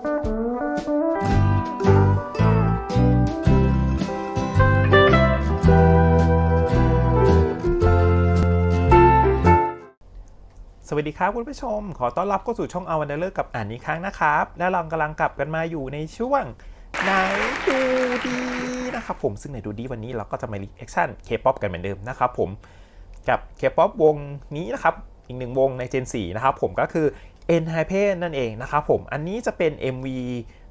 สวัสดีครับคุณผู้ชม ขอต้อนรับเข้าสู่ช่องอาวันเดอร์กับอ่านนี้ครั้งนะครับ และเรากำลังกลับกันมาอยู่ในช่วงไหนดูดีนะครับผมซึ่งไหนดูดีวันนี้เราก็จะมารีแอคชั่นเคป๊อปกันเหมือนเดิมนะครับผมกับเคป๊อปวงนี้นะครับ อีกหนึ่งวงใน Gen 4นะครับผมก็คือ n h y p e นั่นเองนะครับผม อันนี้จะเป็น MV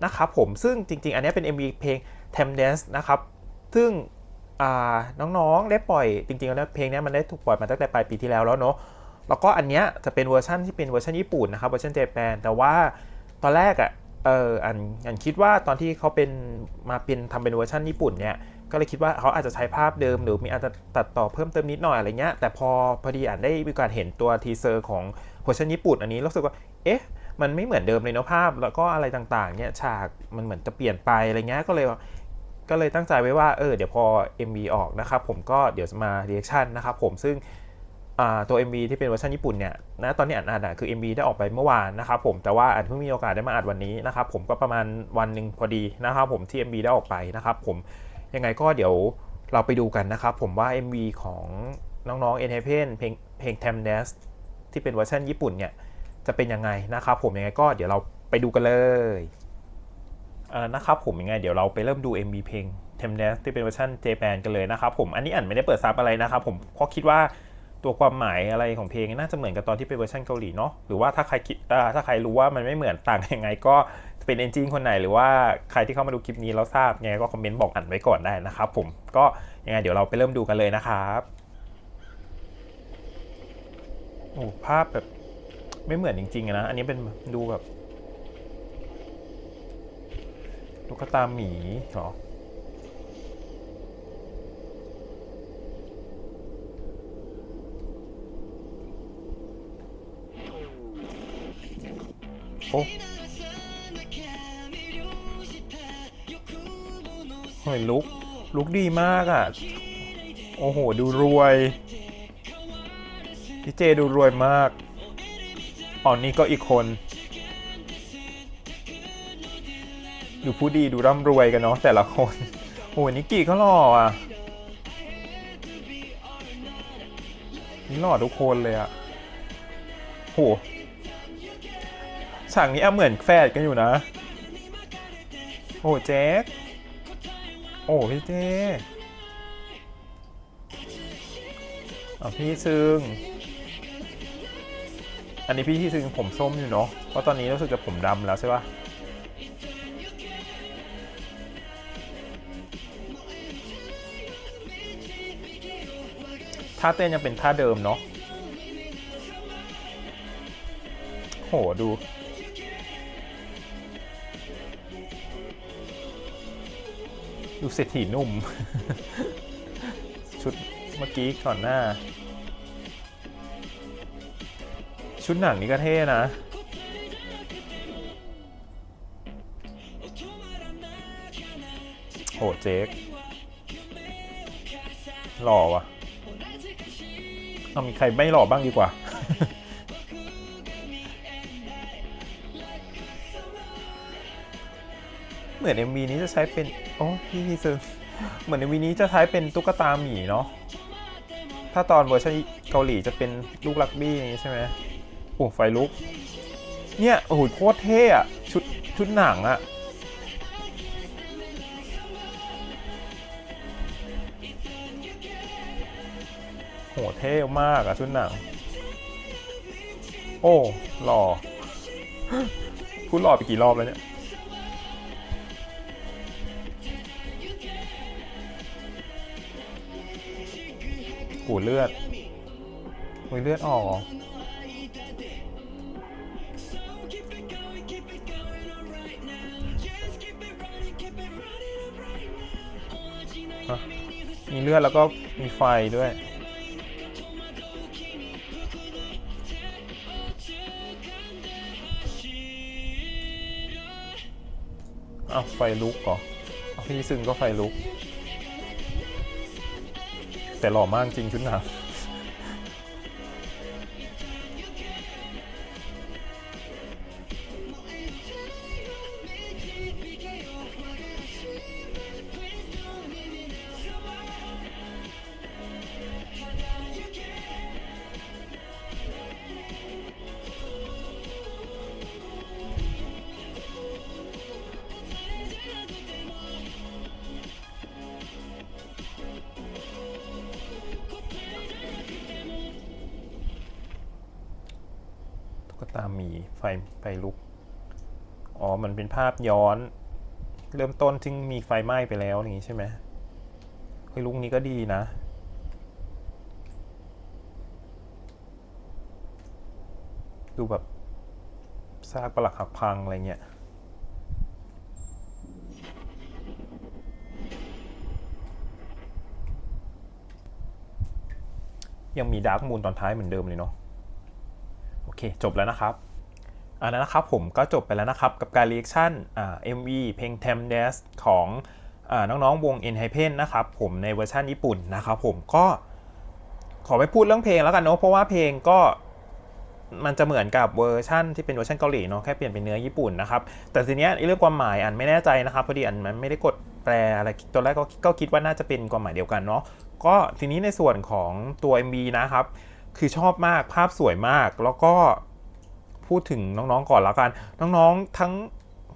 นะครับผม ซึ่งจริง ๆ อันนี้เป็น MV เพลง t a m Dance นะครับ ซึ่งน้องๆ ได้ปล่อยจริงๆแล้วเพลงนี้มันได้ถูกปล่อยมาตั้งแต่ปลายปีที่แล้วแล้วเนาะ แล้วก็อันเนี้ยจะเป็นเวอร์ชันที่เป็นเวอร์ชันญี่ปุ่นนะครับ เวอร์ชันเจแปน แต่ว่าตอนแรกอะ่ะ เอออันอันคิดว่าตอนที่เขาเป็นมาเป็นทำเป็นเวอร์ชันญี่ปุ่นเนี่ย ก็เลยคิดว่าเขาอาจจะใช้ภาพเดิมหรือมีอาจจะตัดต่อเพิ่มเติมนิดหน่อยอะไรเงี้ยแต่พอพอดีอ่านได้มีการเห็นตัวทีเซอร์ของเวอร์ชันญี่ปุ่นอันนี้รู้สึกว่าเอ๊ะมันไม่เหมือนเดิมเลยเนาะภาพ แล้วก็อะไรต่างๆเนี่ยฉากมันเหมือนจะเปลี่ยนไปอะไรเงี้ยก็เลยก็เลยตั้งใจไว้ว่าเออเดี๋ยวพอ MV ออกนะครับผมก็เดี๋ยวจะมา reaction นนะครับผมซึ่งตัว MV ที่เป็นเวอร์ชันญี่ปุ่นเนี่ยนะตอนนี้อ่านอ่านอะคือ MV ได้ออกไปเมื่อวานนะครับผมแต่ว่าอ่านเพิ่งมีโอกาสได้มาอ่านวันนี้นะครับผมก็ประมาณวันหนึ่งพอดีนะครับผมที่ MV ได้ออกไปนะครับผม ยังไงก็เดี๋ยวเราไปดูกันนะครับ ผมว่า MV ของน้องๆ n h a p e n เพลงเพลง t a m n c e ที่เป็นเวอร์ชันญี่ปุ่นเนี่ย จะเป็นยังไงนะครับผมยังไงก็เดี๋ยวเราไปดูกันเลยเออนะครับผมยังไงเดี๋ยวเราไปเริ่มดู MV เพลง t a m n c e ที่เป็นเวอร์ชัน J-Pan กันเลยนะครับผมอันนี้อ่านไม่ได้เปิดซับอะไรนะครับผมเพราะคิดว่าตัวความหมายอะไรของเพลงน่าจะเหมือนกับตอนที่เป็นเวอร์ชันเกาหลีเนาะหรือว่าถ้าใครคิดถ้าใครรู้ว่ามันไม่เหมือนต่างยังไงก็ เป็นเอนจินคนไหนหรือว่าใครที่เข้ามาดูคลิปนี้แล้วทราบไงก็คอมเมนต์บอกอันไว้ก่อนได้นะครับผมก็ยังไงเดี๋ยวเราไปเริ่มดูกันเลยนะครับโอ้ภาพแบบไม่เหมือนจริงๆนะ อันนี้เป็นดูแบบลูกตาหมีเหรอโอ้ เฮ้ยลุกลุกดีมากอะ โอ้โห ดูรวยพี่เจดูรวยมากอ๋อนี่ก็อีกคน ดูผู้ดีดูร่ำรวยกันเนาะแต่ละคน โอ้โหนิกกี้ก็หล่ออะนี่หล่อทุกคนเลยอะโหฉากนี้อบเหมือนแฝดกันอยู่นะ โอ้แจ็ค โอ้พี่เจอะพี่ซึง อันนี้พี่ที่ซึงผมส้มอยู่เนาะ เพราะตอนนี้รู้สึกจะผมดำแล้วใช่ปะท่าเต้นยังเป็นท่าเดิมเนาะโหดู ดูเศรษฐีหนุ่ม ชุดเมื่อกี้ก่อนหน้า ชุดหนังนี่ก็เท่นะ โหเจ๊กหล่อวะเอามีใครไม่หล่อบ้างดีกว่า เหมือน MV นี้จะใช้เป็น โอ้พี่พี่ซึงเหมือน MV นี้จะใช้เป็นตุ๊กตาหมีเนาะ ถ้าตอนเวอร์ชันเกาหลีจะเป็นลูกลักบี้อย่างนี้ใช่ไหมโอ้ไฟลุก เนี่ย โอ้โหโคตรเท่อะชุดชุดหนังอะโหเท่มากอะชุดหนัง โอ้หล่อพูดหล่อไปกี่รอบแล้วเนี่ย หูเลือดหูเลือดออกมีเลือดแล้วก็มีไฟด้วย อ้าวไฟลุกเหรอพี่ซึงก็ไฟลุก แต่หล่อมากจริงชุดหนา งมีไฟไฟลุก อ๋อ มันเป็นภาพย้อน เริ่มต้นที่มีไฟไหม้ไปแล้วอย่างนี้ใช่ไหมเฮ้ยลุกนี้ก็ดีนะ ดูแบบซากปลักหักพังอะไรเงี้ยยังมีดาร์กมูนตอนท้ายเหมือนเดิมเลยเนาะ โอเค จบแล้วนะครับอันนั้นนะครับผมก็จบไปแล้วนะครับ กับการเรียกชั่นอ่า MV เพลง t e m d a s ของอาน้องๆวง e n h y p e n นะครับผมในเวอร์ชันญี่ปุ่นนะครับผมก็ขอไม่พูดเรื่องเพลงแล้วกันเนาะเพราะว่าเพลงก็มันจะเหมือนกับเวอร์ชันที่เป็นเวอร์ชันเกาหลีเนาะแค่เปลี่ยนเป็นเนื้อญี่ปุ่นนะครับแต่ทีเนี้ยเรื่องความหมายอันไม่แน่ใจนะครับพอดีอันมันไม่ได้กดแปลอะไรตอนแรกก็ก็คิดว่าน่าจะเป็นความหมายเดียวกันเนาะก็ทีนี้ในส่วนของตัว MV นะครับ คือชอบมากภาพสวยมาก แล้วก็พูดถึงน้องๆก่อนแล้วกัน น้องๆทั้ง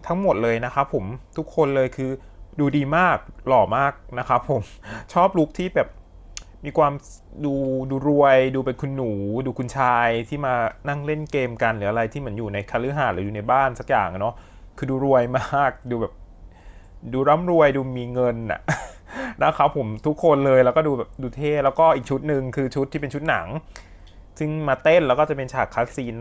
ทั้งหมดเลยนะครับผมทุกคนเลยคือดูดีมากหล่อมากนะครับผมชอบลุคที่แบบมีความดูดูรวย ดูเป็นคุณหนู ดูคุณชายที่มานั่งเล่นเกมกันหรืออะไรที่เหมือนอยู่ในคาลือหาสน์หรืออยู่ในบ้านสักอย่างเนาะคือดูรวยมากดูแบบ ดูร่ำรวยดูมีเงินอะ นะครับผมทุกคนเลยแล้วก็ดูแบบดูเท่แล้วก็อีกชุดหนึ่งคือชุดที่เป็นชุดหนัง ซึ่งมาเต้นแล้วก็จะเป็นฉากคัสซีน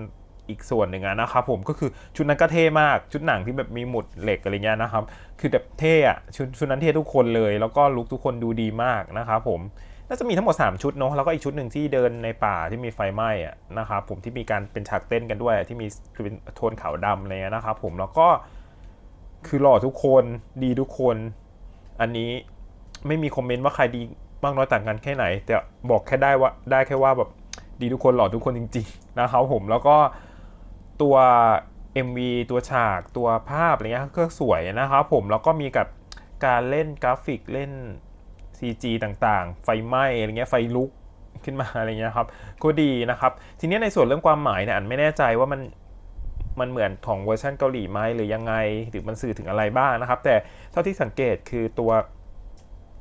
อีกส่วนหนึ่งนะครับผมก็คือชุดนั้นก็เท่มากชุดหนังที่แบบมีหมุดเหล็กอะไรเงี้ยนะครับ คือแบบเท่อะชุดชุดนั้นเท่ทุกคนเลย แล้วก็ลุคทุกคนดูดีมากนะครับผมน่าจะมีทั้งหมด 3 ชุดเนาะแล้วก็อีกชุดหนึ่งที่เดินในป่าที่มีไฟไหม้อะนะครับผมที่มีการเป็นฉากเต้นกันด้วย ที่มีคือเป็นโทนขาวดำอะไรเงี้ยนะครับผมแล้วก็คือหล่อทุกคนดีทุกคน อันนี้ ไม่มีคอมเมนต์ว่าใครดีมากน้อยต่างกันแค่ไหน แต่บอกแค่ได้ว่าได้แค่ว่าแบบดีทุกคนหล่อทุกคนจริงๆนะครับผมแล้วก็ตัว MV ตัวฉากตัวภาพอะไรเงี้ยก็สวยนะครับผมแล้วก็มีกับการเล่นกราฟิกเล่น CG ต่างๆ ไฟไหม้อะไรเงี้ยไฟลุกขึ้นมาอะไรเงี้ยครับก็ดีนะครับ ทีนี้ในส่วนเรื่องความหมายเนี่ยอันไม่แน่ใจว่ามันมันเหมือนของเวอร์ชันเกาหลีไหมหรือยังไงหรือมันสื่อถึงอะไรบ้างนะครับ แต่เท่าที่สังเกตคือตัว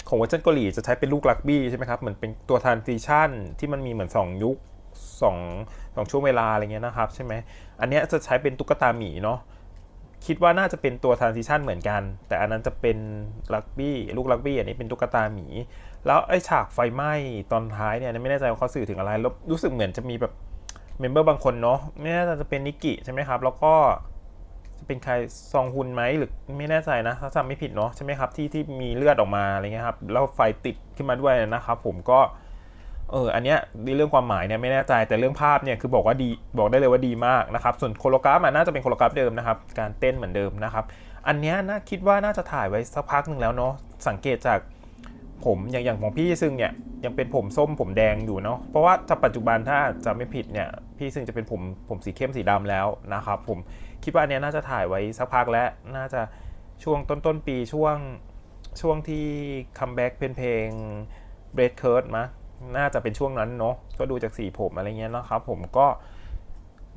ของเวอร์ชันเกาหลีจะใช้เป็นลูกลักบี้ใช่ไหมครับ เหมือนเป็นตัวทานซิชันที่มันมีเหมือน 2 ยุค2 2ช่วงเวลาอะไรเงี้ยนะครับใช่ไหมอันเนี้ยจะใช้เป็นตุ๊กตาหมีเนาะคิดว่าน่าจะเป็นตัวทานซิชันเหมือนกัน แต่อันนั้นจะเป็นลักบี้ลูกลักบี้อันนี้เป็นตุ๊กตาหมี แล้วไอ้ฉากไฟไหม้ตอนท้ายเนี่ยไม่แน่ใจว่าเขาสื่อถึงอะไรแล้วรู้สึกเหมือนจะมีแบบเมมเบอร์บางคนเนาะไม่แน่ใจจะเป็นนิกิใช่ไหมครับ แล้วก็ จะเป็นใครซองฮุนไหมหรือไม่แน่ใจนะถ้าจำไม่ผิดเนาะใช่ไหมครับที่ที่มีเลือดออกมาอะไรเงี้ยครับแล้วไฟติดขึ้นมาด้วยนะครับ ผมก็เอออันเนี้ยในเรื่องความหมายเนี่ยไม่แน่ใจแต่เรื่องภาพเนี่ยคือบอกว่าดีบอกได้เลยว่าดีมากนะครับ ส่วนโคโลกราฟมันน่าจะเป็นโคโลกราฟเดิมนะครับ การเต้นเหมือนเดิมนะครับ อันเนี้ยน่าคิดว่าน่าจะถ่ายไว้สักพักหนึ่งแล้วเนาะสังเกตจากผมอย่างอย่างของพี่ซึ่งเนี่ยยังเป็นผมส้มผมแดงอยู่เนาะเพราะว่าจะปัจจุบันถ้าจะไม่ผิดเนี่ยพี่ซึ่งจะเป็นผมผมสีเข้มสีดำแล้วนะครับ ผม คิดว่าอันเนี้ยน่าจะถ่ายไว้สักพักแล้วน่าจะช่วงต้นต้นๆปีช่วงช่วงที่คัมแบ็กเป็นเพลง b r e a d c u r s e มะน่าจะเป็นช่วงนั้นเนาะก็ดูจากสีผมอะไรเงี้ยนะครับผมก็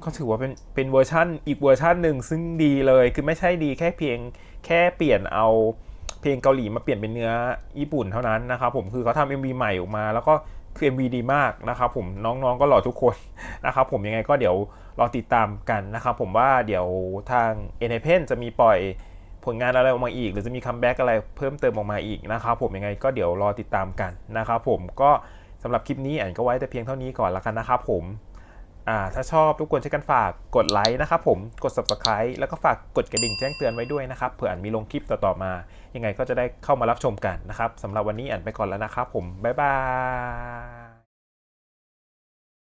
ก็ถือว่าเป็นเป็นเวอร์ชันอีกเวอร์ชันหนึ่งซึ่งดีเลยคือไม่ใช่ดีแค่เพียงแค่เปลี่ยนเอาเพลงเกาหลีมาเปลี่ยนเป็นเนื้อญี่ปุ่นเท่านั้นนะครับผมคือเขาทำ MV ใหม่ออกมา แล้วก็ คือ MV ดีมากนะครับผมน้องๆก็หล่อทุกคนนะครับผมยังไงก็เดี๋ยวรอติดตามกันนะครับผมว่าเดี๋ยวทาง n a p e n จะมีปล่อยผลงานอะไรออกมาอีก หรือจะมีคัมแบ็กอะไรเพิ่มเติมออกมาอีกนะครับผมยังไงก็เดี๋ยวรอติดตามกันนะครับผมก็สำหรับคลิปนี้อันก็ไว้แต่เพียงเท่านี้ก่อนละกันนะครับผม อ่าถ้าชอบทุกคนช่วยกันฝากกดไลค์นะครับผมกด subscribe แล้วก็ฝากกดกระดิ่งแจ้งเตือนไว้ด้วยนะครับเผื่ออันมีลงคลิปต่อๆมา ยังไงก็จะได้เข้ามารับชมกันนะครับสำหรับวันนี้อันไปก่อนแล้วนะครับผมบ๊ายบาย